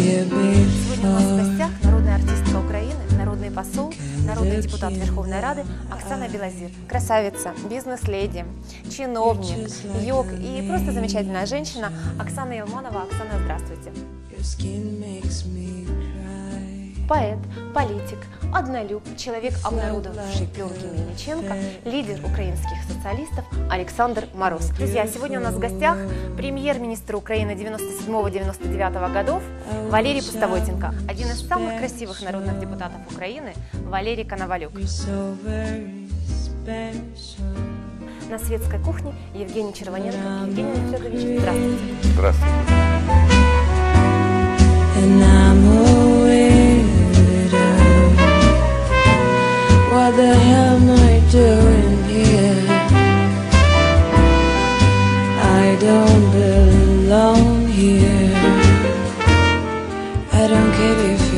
Сегодня у нас в гостях народная артистка Украины, народный посол, народный депутат Верховной Рады Оксана Белозир. Красавица, бизнес-леди, чиновник, йог и просто замечательная женщина Оксана Елманова. Оксана, здравствуйте. Поэт, политик, однолюб, человек, обнародовавший пленки Мельниченко, лидер украинских социалистов Александр Мороз. Друзья, сегодня у нас в гостях премьер-министр Украины 97-99 годов Валерий Пустовойтенко, один из самых красивых народных депутатов Украины Валерий Коновалюк. На светской кухне Евгений Червоненко. Евгений Федорович, здравствуйте. Здравствуйте. Belong here. I don't care if